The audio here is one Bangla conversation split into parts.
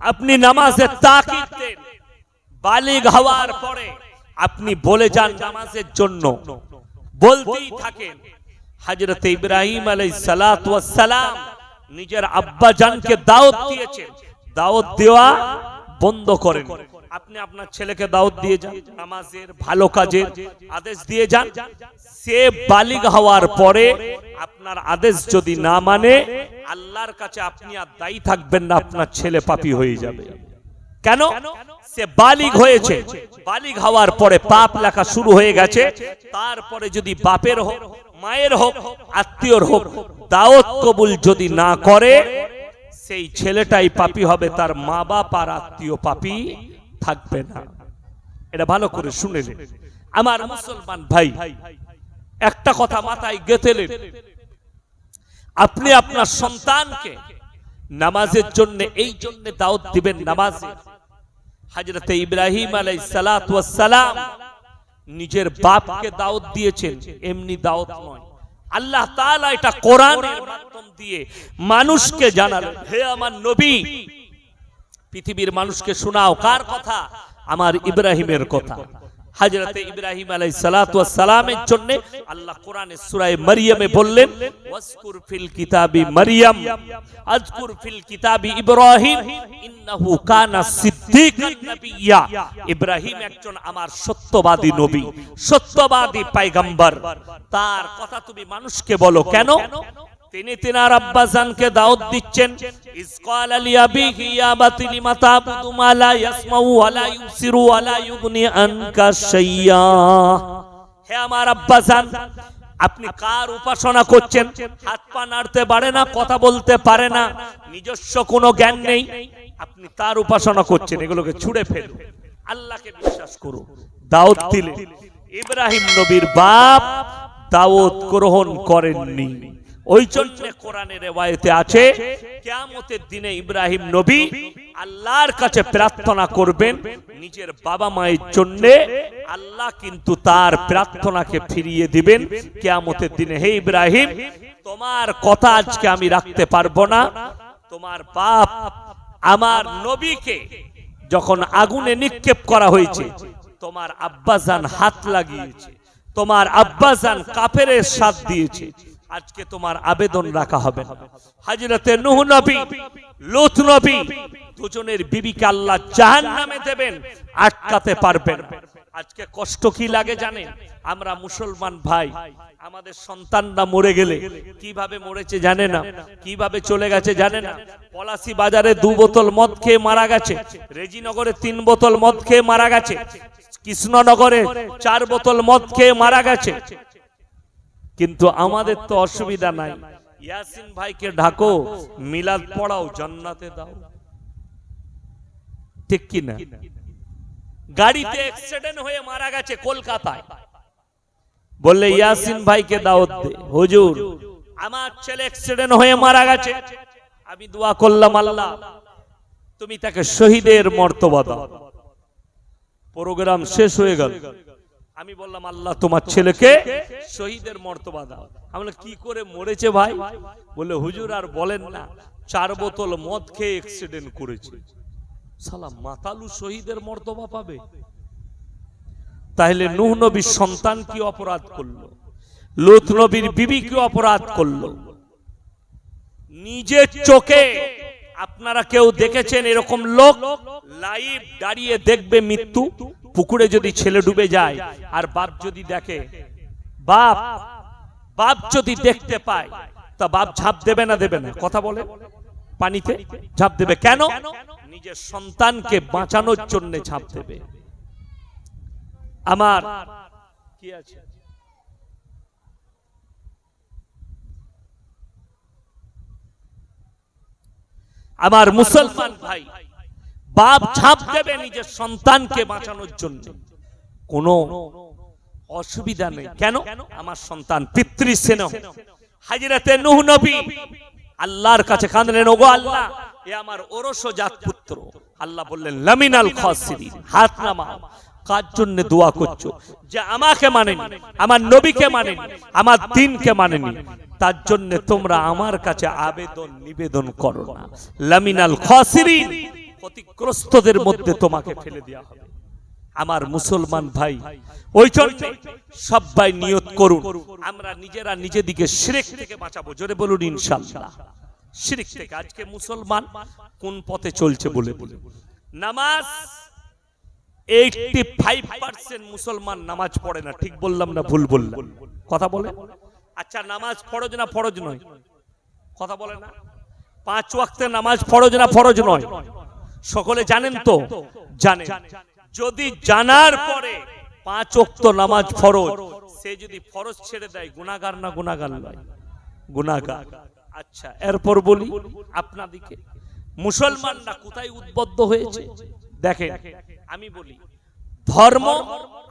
আপনি নামাজের তাকিদ দেন। বালিগ হওয়ার পরে আপনি বলে যান নামাজের জন্য। বলতেই থাকেন হযরত ইব্রাহিম আলাইহিস সালাত ওয়াস সালাম নিজের আব্বা জানকে দাওয়াত দিয়েছেন। দাওয়াত দেওয়া বন্ধ করেন। আপনি আপনার ছেলেকে দাওয়াত দিয়ে যান, নামাজের ভালো কাজের আদেশ দিয়ে যান। সে বালিগ হওয়ার পরে আপনার আদেশ যদি না মানে আল্লাহর কাছে আপনি আর দায়ী থাকবেন না, আপনার ছেলে পাপী হয়ে যাবে। কেন? সে বালিগ হয়েছে। বালিগ হওয়ার পরে পাপ লেখা শুরু হয়ে গেছে। তারপরে যদি বাপের হোক, মায়ের হোক, আত্মীয়র হোক, দাওয়াত কবুল যদি না করে, সেই ছেলেটাই পাপী হবে, তার মা বাপ আর আত্মীয় পাপী থাকবে না। এটা ভালো করে শুনে নিন। আমার মুসলমান ভাই, একটা কথা মাথায় গেঁথেলেন আপনি আপনার সন্তানকে নামাজের জন্য, এই জন্য দাওয়াত দিবেন নামাজে। হযরতে ইব্রাহিম ওয়াস সালাম নিজের বাপকে দাওয়াত দিয়েছেন, এমনি দাওয়াত নয়। আল্লাহ তাআলা এটা কোরআনের মাধ্যম দিয়ে মানুষকে জানালেন, হে আমার নবী পৃথিবীর মানুষকে শোনাও, কার কথা? আমার ইব্রাহিমের কথা। হযরতে ইব্রাহিম জন্য আল্লাহ কোরআনে সূরা মারইয়ামে বললেন ফিল কিতাবি মারইয়াম আযকুর ফিল কিতাবি ইব্রাহিম, ইন্নাহু কানা সিদ্দিকান নাবিয়্যা ইব্রাহিম একজন আমার সত্যবাদী নবী, সত্যবাদী পয়গম্বর। তার কথা তুমি মানুষকে বলো কেন? তিনি তিনার আব্বাসানকে দাওয়াত দিচ্ছেন ইসকাল আলী আবিহি ইয়া বাতিলি মাতাবুদু মা লা ইয়াসমাউ ওয়া লা ইউবসিরু ওয়া লা ইউগনি আনকা শাইয়্যা হে আমার আব্বাসান আপনি কার উপাসনা করছেন? হাত পা নাড়তে পারে না, কথা বলতে পারে না, নিজস্ব কোনো জ্ঞান নেই। আপনি তার উপাসনা করছেন, এগুলোকে ছুড়ে ফেলুন। আল্লাহকে বিশ্বাস করুন। দাউদ দিলে ইব্রাহিম নবীর বাপ দাউদ গ্রহণ করেননি। ওই জন্য কোরআনের রেওয়ায়তে আছে, কিয়ামতের দিনে ইব্রাহিম নবী আল্লাহর কাছে প্রার্থনা করবেন নিজের বাবা মায়ের জন্য, আল্লাহ কিন্তু তার প্রার্থনাকে ফিরিয়ে দিবেন, কিয়ামতের দিনে হে ইব্রাহিম, তোমার কথা আজকে আমি রাখতে পারব না, তোমার বাপ আমার নবীকে যখন আগুনে নিক্ষেপ করা হয়েছে, তোমার আব্বাজান হাত লাগিয়েছে, তোমার আব্বাজান কাফেরের সাথ দিয়েছে আজকে তোমার আবেদন রাখা হবে হাজরতে নুহ নবী লুত নবী দুজনের বিবিকে আল্লাহ জাহান্নামে দেবেন আটকাতে পারবেন আজকে কষ্ট কি লাগে জানে আমরা মুসলমান ভাই আমাদের সন্তানরা মরে গেলে কীভাবে মরেছে জানে না? কীভাবে চলে গেছে জানে না। পলাশি বাজারে দু বোতল মদ খেয়ে মারা গেছে। রেজিনগরে তিন বোতল মদ খেয়ে মারা গেছে। কৃষ্ণনগরে চার বোতল মদ খেয়ে মারা গেছে। কিন্তু আমাদের তো অসুবিধা নাই। ইয়াসিন ভাইকে ঢাকো মিলাদ পড়াও, জান্নাতে দাও। ঠিক কি না? গাড়িতে অ্যাক্সিডেন্ট হয়ে মারা গেছে কলকাতায়। বললে, ইয়াসিন ভাইকে দাওয়াত দে। হুজুর, আমার ছেলে অ্যাক্সিডেন্ট হয়ে মারা গেছে। আমি দোয়া করলাম আল্লাহ, তুমি তাকে শহীদের মর্তবা দাও। প্রোগ্রাম শেষ হয়ে গেল। আমি বললাম আল্লাহ তোমার ছেলেকে শহীদের মর্তবা দাও। আমরা কি করে মরেছে ভাই? বলে হুজুর আর বলেন না চার বোতল মদ খেয়ে অ্যাক্সিডেন্ট করেছে। সালা মাতালু শহীদের মর্তবা পাবে। তাহলে নূহ নবীর সন্তান কি অপরাধ করল? লুত নবীর বিবি কি অপরাধ করল? নিজের চোখে আপনারা কেউ দেখেছেন এরকম লোক? লাইভ দাঁড়িয়ে দেখবে মৃত্যু? পুকুরে যদি ছেলে ডুবে যায় আর বাপ যদি দেখে, বাপ বাপ যদি দেখতে পায়, তা বাপ ঝাঁপ দেবে না দেবে না? কথা বলে পানিতে, ঝাঁপ দেবে। কেন? নিজের সন্তানকে বাঁচানোর জন্য ঝাঁপ দেবে। আমার কি আছে? আমার মুসলমান ভাই বাপ ঝাঁপ দেবে নিজের সন্তানকে বাঁচানোর জন্য। কোনো অসুবিধা নেই। কেন? আমার সন্তান পিতৃ স্নেহ। হাজিরাতে নুহ নবী। আল্লাহর কাছে কাঁদলেন, ওগো আল্লাহ, এ আমার ওরস জাত পুত্র। আল্লাহ বললেন, লামিনাল খাসিরিন, হাত নামাও। কার জন্য দোয়া করছ? যে আমাকে মানেনি, আমার নবীকে মানেনি, আমার দিনকে মানেনি। তার জন্য তোমরা আমার কাছে আবেদন নিবেদন করো না। লামিনাল খাসিরিন ক্ষতিগ্রস্তদের মধ্যে তোমাকে ফেলে দেওয়া হবে। আমার মুসলমান ভাই, ওই জন্য সবাই নিয়ত করুন, আমরা নিজেরা নিজেদিকে শিরিক থেকে বাঁচাবো। জোরে বলুন, ইনশাআল্লাহ। শিরিক থেকে আজকে মুসলমান কোন পথে চলছে বলে বলে নামাজ ফাইভ পার্সেন্ট মুসলমান নামাজ পড়ে না, ঠিক বললাম না ভুল বললাম? কথা বলে? আচ্ছা নামাজ ফরজ না ফরজ নয়? কথা বলে না? পাঁচ ওয়াক্তের নামাজ ফরজ না ফরজ নয়? সকলে জানেন তো? জানেন। যদি জানার পরে পাঁচ ওয়াক্ত নামাজ ফরজ, সে যদি ফরজ ছেড়ে দেয়, গুনাহগার না গুনাহগার নয়? আচ্ছা এরপর বলি আপনাদিকে। মুসলমানরা কোথায় উদ্বুদ্ধ হয়েছে? দেখেন, আমি বলি, ধর্ম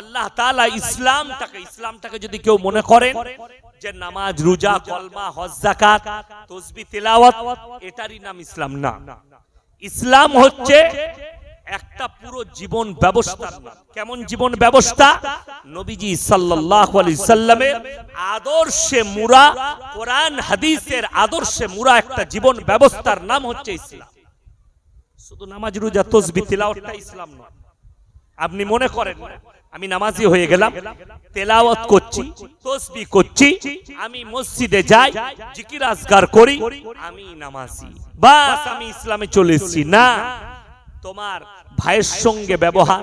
আল্লাহ তাআলা ইসলামটাকে ইসলামটাকে যদি কেউ মনে করেন যে নামাজ, রোজা, কলমা, হজ, যাকাত তসবিহ তিলাওয়াত, এটারই নাম ইসলাম না। ইসলাম হচ্ছে একটা পুরো জীবন ব্যবস্থা। কেমন জীবন ব্যবস্থা? নবীজি সাল্লাল্লাহু আলাইহি সাল্লামের আদর্শে মুরা কোরআন হাদিসের আদর্শে মুরা একটা জীবন ব্যবস্থার নাম হচ্ছে ইসলাম। শুধু নামাজ রোজা তসবি তিলাওয়াতটা ইসলাম নয়। আপনি মনে করেন না, আমি নামাজি হয়ে গেলাম, তেলাওয়াত করছি, তসবি করছি, আমি মসজিদে যাই, জিকির আজগার করি, আমি নামাজি। বাস, আমি ইসলামে চলে এসেছি। না, তোমার ভাইয়ের সঙ্গে ব্যবহার,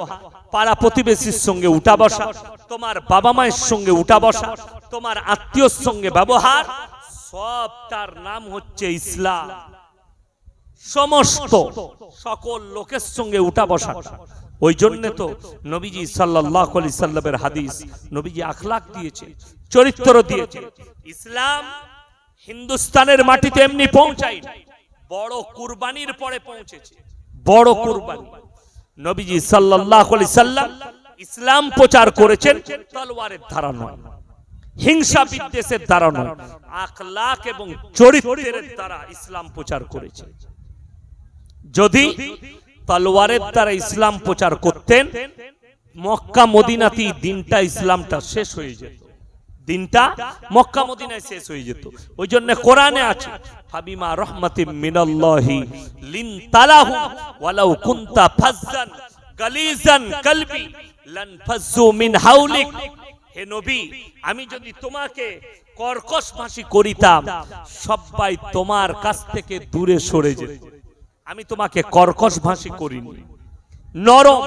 পাড়া প্রতিবেশীর সঙ্গে উঠা বসা, তোমার বাবা মায়ের সঙ্গে উঠা বসা, তোমার আত্মীয়র সঙ্গে ব্যবহার সবটার নাম হচ্ছে ইসলাম। সমস্ত সকল লোকের সঙ্গে উঠা বসা। ওই জন্য তো নবীজি সাল্লাল্লাহু আলাইহি সাল্লামের হাদিস নবীজি আখলাক দিয়েছে, চরিত্র দিয়েছে। ইসলাম হিন্দুস্তানের মাটিতে এমনি পৌঁছাই বড় কুরবানির পরে পৌঁছেছে। বড় কুরবানি। নবীজি সাল্লাল্লাহু আলাইহি সাল্লাম ইসলাম প্রচার করেছেন তলোয়ারের ধারা নয়, হিংসা বিদ্বেষের দ্বারা নয়, আখলাক এবং চরিত্রের দ্বারা ইসলাম প্রচার করেছে। যদি তলোয়ারের দ্বারা ইসলাম প্রচার করতেন, মক্কা মদিনাতেই দিনটা ইসলামটা শেষ হয়ে যেত। দিনটা মক্কা মদিনায় শেষ হয়ে যেত। ওই জন্য কোরআনে আছে, ফাবিমা রহমাতি মিনাল্লাহি লিন তালাহু ওয়ালাউ কুনতা ফাজ্জান গালিজান কলবি লান ফাজ্জু মিন হাউলিক। হে নবী, আমি যদি তোমাকে কর্কশ ভাষী করিতাম সবাই তোমার কাছ থেকে দূরে সরে যেত। আমি তোমাকে কর্কশ ভাষী করিনি। নরম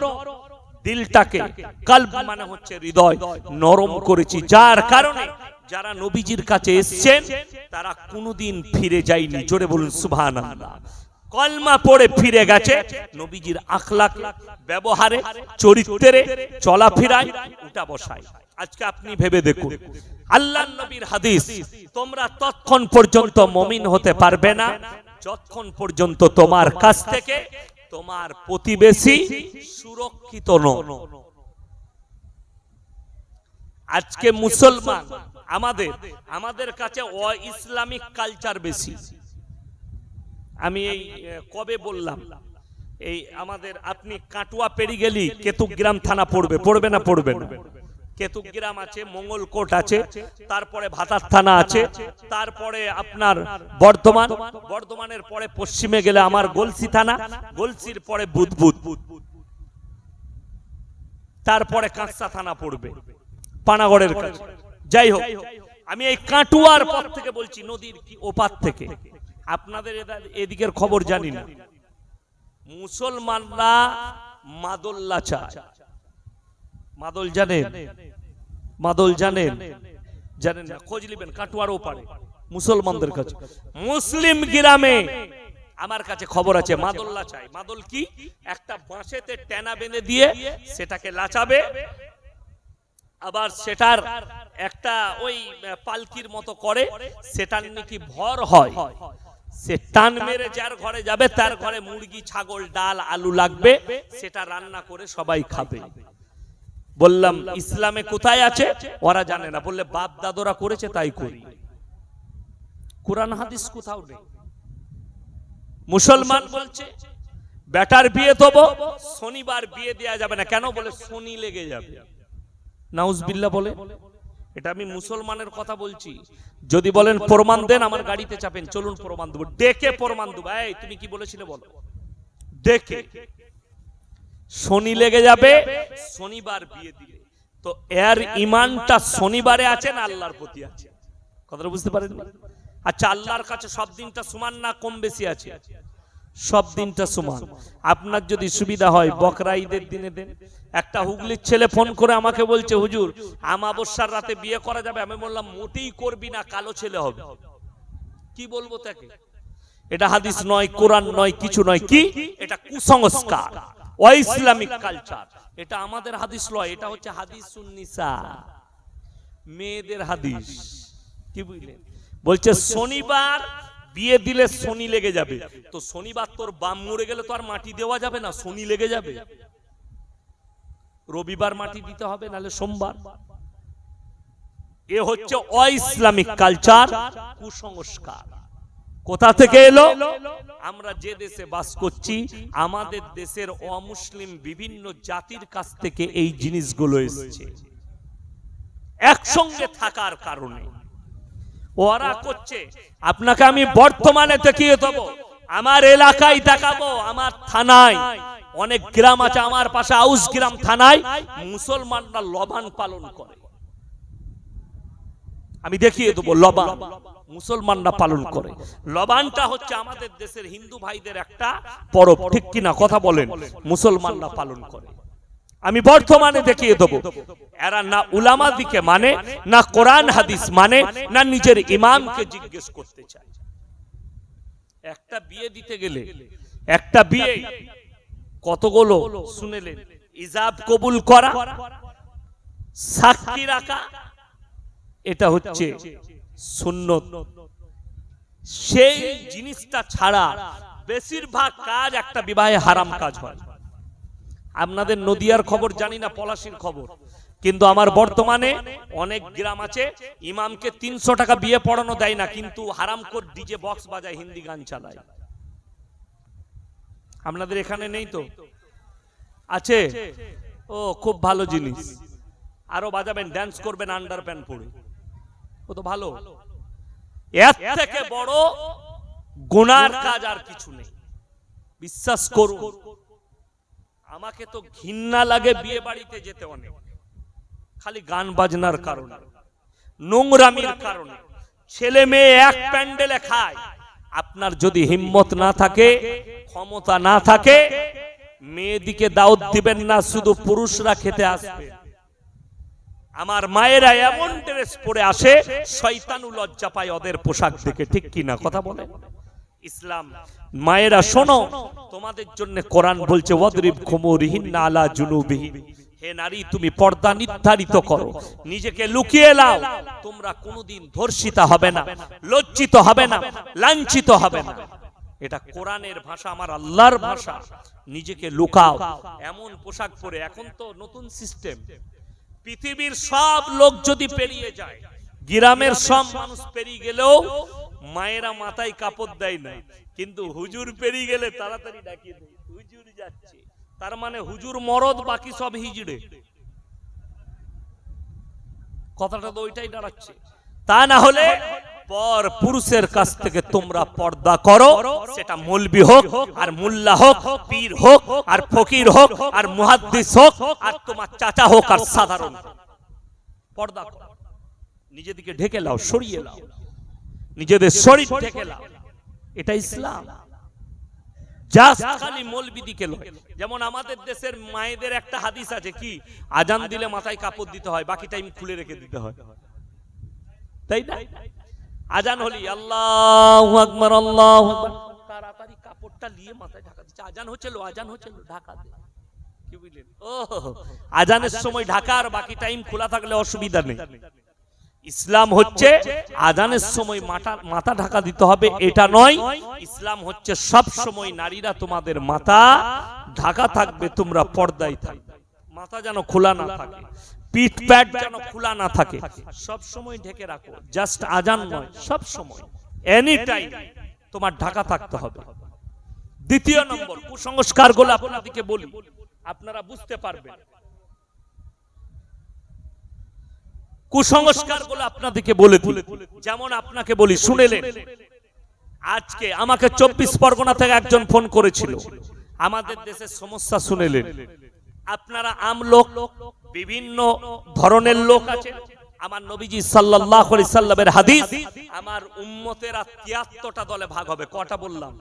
দিলটাকে, কাল্ব মানে হচ্ছে হৃদয়, নরম করেছি। যার কারণে যারা নবীজির কাছে এসছেন, তারা কোনোদিন ফিরে যায়নি। জোরে বলুন, সুবহানাল্লাহ। কলমা পড়ে ফিরে গেছে। নবীজির আখলাক, ব্যবহারে, চরিত্রে চলাফেরায় উঠা বসায়। আজকে আপনি ভেবে দেখুন আল্লাহ নবীর হাদিস, তোমরা তৎক্ষণ পর্যন্ত মমিন হতে পারবে না। যতক্ষণ পর্যন্ত তোমার কাছ থেকে তোমার প্রতিবেশী সুরক্ষিত আজকে মুসলমান আমাদের আমাদের কাছে অ ইসলামিক কালচার বেশি। আমি এই কবে বললাম? এই আমাদের আপনি কাটুয়া পেরি গেলি কেতুগ্রাম থানা পড়বে পড়বে না পড়বে না? কেতুগ্রাম আছে মঙ্গলকোট আছে তারপরে ভাতার থানা আছে তারপরে আপনার বর্ধমান বর্ধমানের পরে পশ্চিমে গেলে আমার গলসি থানা গলসির পরে বুধবুদ তারপরে কাঁচা থানা পড়বে পানাগড়ের কাছে। যাই হোক আমি এই কাটুয়ার পর থেকে বলছি নদীর কি ওপার থেকে? আপনাদের এদা- এদিকের খবর জানি না। মুসলমানরা মাদল্লা চায়। মাদল জানেন মাদল জানেন জানেন না, খোঁজ নিবেন কাটুয়ার ওপারে, মুসলমানদের কাছে। মুসলিম গ্রামে আমার কাছে খবর আছে মাদল্লা চাই মাদল কি? একটা বাঁশেতে টেনা বেঁধে দিয়ে সেটাকে লাচাবে, আবার সেটার একটা ওই পালকির মতো করে, সেটার নাকি ভর হয়। সে টান মেরে যার ঘরে যাবে, তার ঘরে মুরগি, ছাগল, ডাল, আলু লাগবে, সেটা রান্না করে সবাই খাবে। বললাম, ইসলামে কোথায় আছে? ওরা জানে না। বললে, বাপ দাদরা করেছে তাই করি। কোরআন, হাদিস কোথাও নেই। মুসলমান বলছে, বেটার বিয়ে দেবো, শনিবার বিয়ে দেয়া যাবে না। কেন বলে, শনি লেগে যাবে। নাউজবিল্লা বলে, এটা আমি মুসলমানের কথা বলছি। যদি বলেন, প্রমাণ দেন, আমার গাড়িতে চাপেন। চলুন, প্রমাণ দেবো। ডেকে প্রমাণ দেবো। তুমি কি বলেছিলে বলো? দেখে শনি লেগে যাবে। শনিবার বিয়ে দিলে। তো এর ইমানটা শনিবারে আছে না আল্লাহর প্রতি আছে? কথাটা বুঝতে পারেন আচ্ছা আল্লাহর কাছে সব দিনটা সমান না কম বেশি আছে? সব দিনটা সমান। আপনার যদি সুবিধা হয়, বকরা ঈদের দিনে দেন। একটা হুগলির ছেলে ফোন করে আমাকে বলছে, হুজুর, আমাবস্যার রাতে বিয়ে করা যাবে? আমি বললাম, মোটেই করবি না, কালো ছেলে হবে। কি বলব তাকে? এটা হাদিস নয়, কোরআন নয়, কিছু নয়। কি? এটা কুসংস্কার। অইসলামিক কালচার। এটা আমাদের হাদিস নয় এটা হচ্ছে হাদিস সুন্নিসা মেয়েদের হাদিস। কি বুঝলেন? বলছে শনিবার বিয়ে দিলে শনি লেগে যাবে। তো শনিবার তোর বাম মরে গেলে তো আর মাটি দেওয়া যাবে না শনি লেগে যাবে। রবিবার মাটি দিতে হবে নাহলে সোমবার। এ হচ্ছে অইসলামিক কালচার কুসংস্কার। কোথা থেকে এলো? আমরা যে দেশে বাস করছি, আমাদের দেশের অমুসলিম বিভিন্ন জাতির কাছ থেকে এই জিনিসগুলো এসেছে। একসঙ্গে থাকার কারণে। ওরা করছে, আপনাকে আমি বর্তমানে দেখিয়ে দেব। আমার এলাকায় দেখাবো, আমার থানায়। অনেক গ্রাম আছে, আমার পাশে আউস গ্রাম থানায়। মুসলমানরা লবান পালন করে। আমি দেখিয়ে দেবো লবান। মুসলমানরা পালন করে। লবানটা হচ্ছে আমাদের দেশের হিন্দু ভাইদের একটা পরব। ঠিক কিনা কথা বলেন। মুসলমানরা পালন করে। আমি বর্তমানে দেখিয়ে দেবো। এরা না উলামা দিকে মানে না কোরআন হাদিস মানে না নিজের ইমামকে জিজ্ঞেস করতে চায়। একটা বিয়ে দিতে গেলে একটা বিয়ে কতগুলো শুনেলেন। ইজাব কবুল করা সাক্ষী রাখা এটা হচ্ছে সুন্নত। সেই জিনিসটা ছাড়া বেশিরভাগ কাজ একটা বিবাহে হারাম কাজ হয়। আপনাদের নদিয়ার খবর জানি না, পলাশির খবর। কিন্তু আমার বর্তমানে অনেক গ্রাম আছে, ইমামকে তিনশো টাকা বিয়ে পড়ানো দেয় না, কিন্তু হারাম কর ডিজে বক্স বাজায়, হিন্দি গান চালায়। আপনাদের এখানে নেই তো? আছে? ও, খুব ভালো জিনিস। আরও বাজাবেন ড্যান্স করবেন আন্ডার প্যান্ট পরে। ও তো ভালো। এর থেকে বড় গুনার কাজ আর কিছু নেই। বিশ্বাস করুন। আমাকে তো ঘৃণা লাগে বিয়ে বাড়িতে যেতে অনেক। খালি গান বাজনার কারণে। নোংরামির কারণে। ছেলে মেয়ে এক প্যান্ডেলে খায়। আপনার যদি হিম্মত না থাকে ক্ষমতা না থাকে মেয়েদিকে দাওয়াত দিবেন না শুধু পুরুষরা খেতে আসবে। আমার মায়েরা এমন ড্রেস পরে আসে, শয়তানু লজ্জা পায় ওদের পোশাক দেখে, ঠিক কিনা কথা বলে? ইসলাম, মায়েরা শোনো, তোমাদের জন্য কোরআন বলছে, ওয়াদরিব খুমুরিহিন আলা জুনুবিহিন হে নারী, তুমি পর্দা নির্ধারিত করো, নিজেকে লুকিয়ে লাও, তোমরা কোনোদিন ধর্ষিতা হবে না, লজ্জিত হবে না, লাঞ্ছিত হবে না। এটা কোরআনের ভাষা, আমার আল্লাহর ভাষা, নিজেকে লুকাও। এমন পোশাক পরে, এখন তো নতুন সিস্টেম পৃথিবীর সব লোক যদি পেরিয়ে যায়, গ্রামের সব মানুষ পেরিয়ে গেলেও মায়েরা মাথায় কাপড় দেয় না। কিন্তু হুজুর পেরিয়ে গেলে তাড়াতাড়ি ডাকিয়ে দেয়, হুজুর যাচ্ছে। তার মানে হুজুর মরদ, বাকি সব হিজড়ে। কথাটা তো ওইটাই দাঁড়াচ্ছে। তা না হলে পর পুরুষের কাছ থেকে তোমরা পর্দা করো, সেটা মৌলবি হোক, আর মুল্লা হোক, পীর হোক, আর ফকির হোক, আর মুহাদ্দিস হোক, আর তোমার চাচা হোক, আর সাধারণ পর্দা নিজেদিকে ঢেকে লাও, সরিয়ে লাও। নিজেদের শরীর ঢেকে লাও। এটা ইসলাম। যেমন আমাদের দেশের মায়েদের একটা হাদিস আছে কি, আজান দিলে মাথায় কাপড় দিতে হয়, বাকি টাইম খুলে রেখে দিতে হয়। তাই না? আজান হলি আল্লাহ আকবার আল্লাহ তাড়াতাড়ি কাপড়টা নিয়ে মাথায় ঢাকা দিচ্ছে। আজান হচ্ছিল আজান হচ্ছিল ঢাকা কি বুঝলেন? ও আজানের সময় ঢাকা আর বাকি টাইম খোলা থাকলে অসুবিধা নেই। ইসলাম হচ্ছে আজানের সময় মাথা মাথা ঢাকা দিতে হবে এটা নয়। ইসলাম হচ্ছে সব সময় নারীরা তোমাদের মাথা ঢাকা থাকবে তোমরা পর্দায় থাকবে। মাথা যেন খোলা না থাকে। পিঠ প্যাট যেন খোলা না থাকে। সব সময় ঢেকে রাখো। জাস্ট আজান নয় সব সময়। এনি টাইম তোমার ঢাকা থাকতে হবে। দ্বিতীয় নম্বর কুসংস্কারগুলো আপনাদেরকে বলি। আপনারা বুঝতে পারবেন। কুসংস্কারগুলো আপনাদেরকে বলে যেমন আপনাকে বলি শুনেলেন আজকে আমাকে চব্বিশ পরগনা থেকে একজন ফোন করেছিল। আমাদের দেশের সমস্যা শুনেলেন। আপনারা আম লোক, বিভিন্ন ধরনের লোক আছে আমার নবীজি সাল্লাল্লাহু সাল্লামের হাদিস, আমার উম্মতেরা 73টা দলে ভাগ হবে, কটা বললাম?